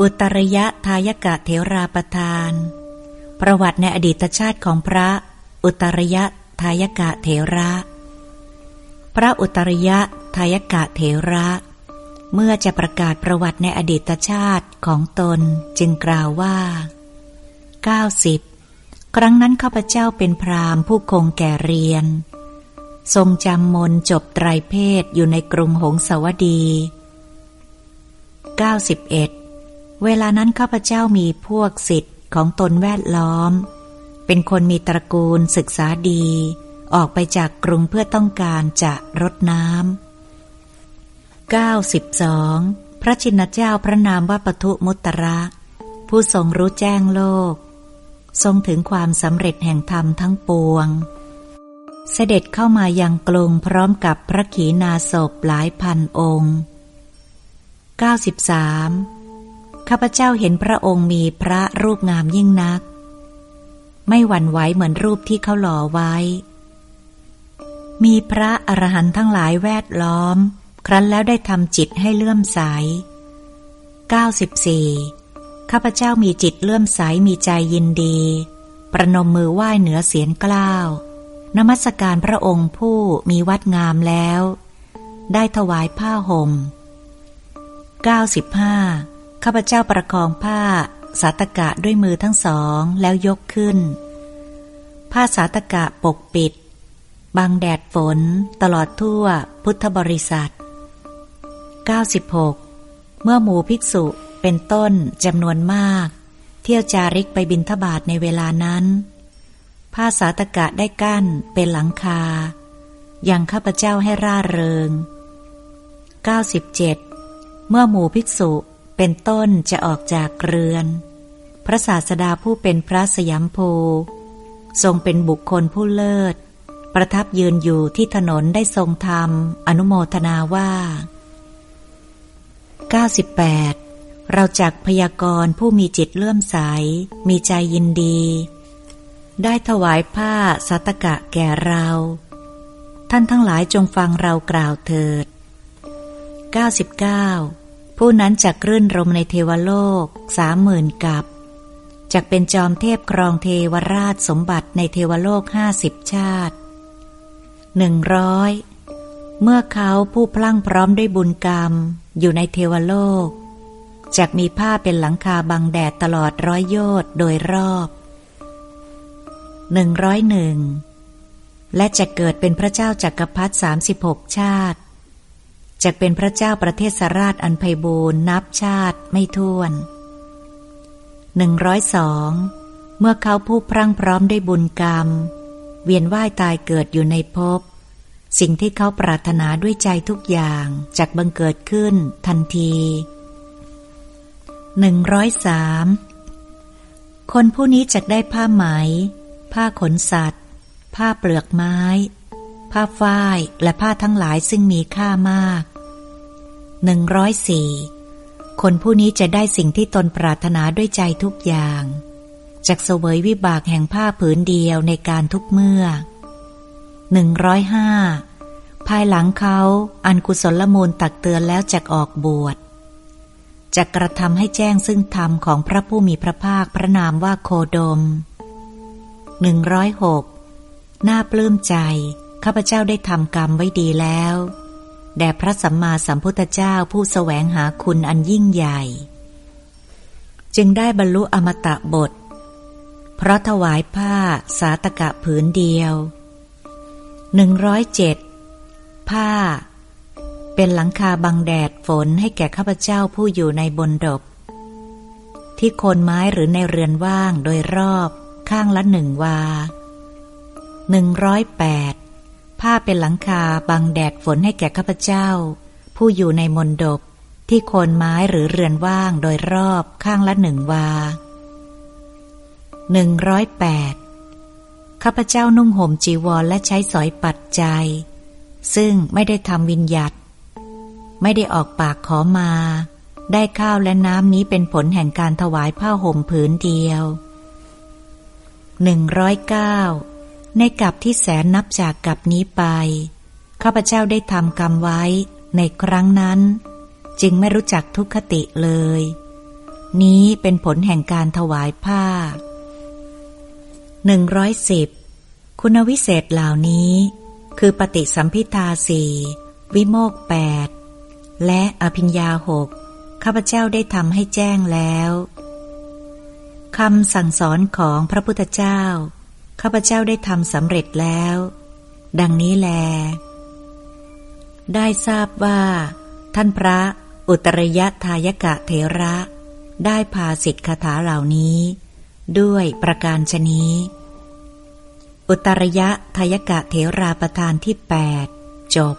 อุตรยะทายกะเถราประทาน ประวัติในอดีตชาติของพระอุตรยะทายกะเถระ พระอุตรยะทายกะเถระ เมื่อจะประกาศประวัติในอดีตชาติของตนจึงกล่าวว่า 90 ครั้งนั้นข้าพเจ้าเป็นพราหมณ์ผู้คงแก่เรียน ทรงจำมนจบไตรเพศอยู่ในกรุงหงสาวดี 91 เวลานั้นข้าพเจ้ามีพวกสิทธิ์ของตนแวดล้อม เป็นคนมีตระกูลศึกษาดี ออกไปจากกรุงเพื่อต้องการจะรดน้ำ92 พระชินเจ้าพระนามว่าปทุมุตระ ผู้ทรงรู้แจ้งโลก ทรงถึงความสำเร็จแห่งธรรมทั้งปวง เสด็จเข้ามายังกรุงพร้อมกับพระขีณาสพหลายพันองค์ 93. ข้าพเจ้าเห็นพระองค์มีพระรูปงามยิ่งนัก ไม่หวั่นไหวเหมือนรูปที่เขาหล่อไว้ มีพระอรหันต์ทั้งหลายแวดล้อม ครั้นแล้วได้ทำจิตให้เลื่อมใส 94. ข้าพเจ้ามีจิตเลื่อมใสมีใจยินดี ประนมมือไหว้เหนือเสียงกล้าวนมัสการพระองค์ผู้มีวัดงามแล้ว ได้ถวายผ้าหม่ม95 ข้าพเจ้าประคองผ้าสาตกะด้วยมือทั้งสองแล้วยกขึ้น ผ้าสาตกะปกปิด บังแดดฝนตลอดทั่วพุทธบริษัท 96 เมื่อหมู่ภิกษุเป็นต้นจำนวนมาก เที่ยวจาริกไปบินทบาทในเวลานั้น ผ้าสาตกะได้กั้นเป็นหลังคา ยังข้าพเจ้าให้ร่าเริง 97 เมื่อหมู่ภิกษุ เป็นต้นจะออกจากเรือน พระศาสดาผู้เป็นพระสยามโพทรงเป็นบุคคลผู้เลิศ ประทับยืนอยู่ที่ถนนได้ทรงธรรม อนุโมทนาว่า 98 เราจักพยากรผู้มีจิตเลื่อมใส มีใจยินดี ได้ถวายผ้าสัตกะแก่เรา ท่านทั้งหลายจงฟังเรากล่าวเถิด 99 ผู้นั้นจักรื่นรมในเทวโลกสามหมื่นกับจักเป็นจอมเทพครองเทวราชสมบัติในเทวโลกห้าสิบชาติหนึ่งร้อยเมื่อเขาผู้พลั่งพร้อมด้วยบุญกรรม อยู่ในเทวโลกจักมีผ้าเป็นหลังคาบังแดดตลอดร้อยโยชน์โดยรอบหนึ่งร้อยหนึ่งและจะเกิดเป็นพระเจ้าจักรพรรดิสามสิบหกชาติ จะเป็นพระเจ้าประเทศสราชอันไพบูรณ์นับชาติไม่ท้วนหนึ่งร้อยสองเมื่อเขาผู้พรั่งพร้อมได้บุญกรรม เวียนว่ายตายเกิดอยู่ในภพ สิ่งที่เขาปรารถนาด้วยใจทุกอย่างจากบังเกิดขึ้นทันทีหนึ่งร้อยสามคนผู้นี้จะได้ผ้าไหม ผ้าขนสัตว์ ผ้าเปลือกไม้ ผ้าฝ้ายและผ้าทั้งหลายซึ่งมีค่ามากหนึ่งร้อยสี่คนผู้นี้จะได้สิ่งที่ตนปรารถนาด้วยใจทุกอย่างจากเสวยวิบากแห่งผ้าผืนเดียวในการทุกเมื่อหนึ่งร้อยห้าภายหลังเขาอันกุศลมูลตักเตือนแล้วจะออกบวชจะกระทำให้แจ้งซึ่งธรรมของพระผู้มีพระภาคพระนามว่าโคดมหนึ่งร้อยหกน่าปลื้มใจ ข้าพเจ้าได้ทำกรรมไว้ดีแล้ว แด่พระสัมมาสัมพุทธเจ้าผู้สแสวงหาคุณอันยิ่งใหญ่ จึงได้บรรลุอมตะบท เพราะถวายผ้าสาตกะผืนเดียวหนึ่งร้อยเจ็ดผ้า เป็นหลังคาบังแดดฝนให้แก่ข้าพเจ้าผู้อยู่ในบนดบ ที่โคนไม้หรือในเรือนว่างโดยรอบข้างละหนึ่งวาหนึ่งร้อยแปด ผ้าเป็นหลังคาบังแดดฝนให้แก่ข้าพเจ้า ผู้อยู่ในมนดบที่โคนไม้หรือเรือนว่างโดยรอบข้างละหนึ่งวาหนึ่งร้อยแปดข้าพเจ้านุ่งห่มจีวรและใช้สอยปัดใจซึ่งไม่ได้ทำวิญญัตไม่ได้ออกปากขอมา ได้ข้าวและน้ำนี้เป็นผลแห่งการถวายผ้าห่มผืนเดียวหนึ่งร้อยเก้า ในกับที่แสนนับจากกับนี้ไป ข้าพเจ้าได้ทำกรรมไว้ในครั้งนั้น จึงไม่รู้จักทุกขติเลย นี้เป็นผลแห่งการถวายผ้าหนึ่งร้อยสิบคุณวิเศษเหล่านี้ คือปฏิสัมพิทาสี่วิโมกแปดและอภิญญาหกข้าพเจ้าได้ทำให้แจ้งแล้วคำสั่งสอนของพระพุทธเจ้า ข้าพเจ้าได้ทำสำเร็จแล้ว ดังนี้แล ได้ทราบว่า ท่านพระอุตรยทายกะเถระ ได้พาสิทธิคาถาเหล่านี้ ด้วยประการชนี้ อุตรยทายกะเถราประธานที่แปดจบ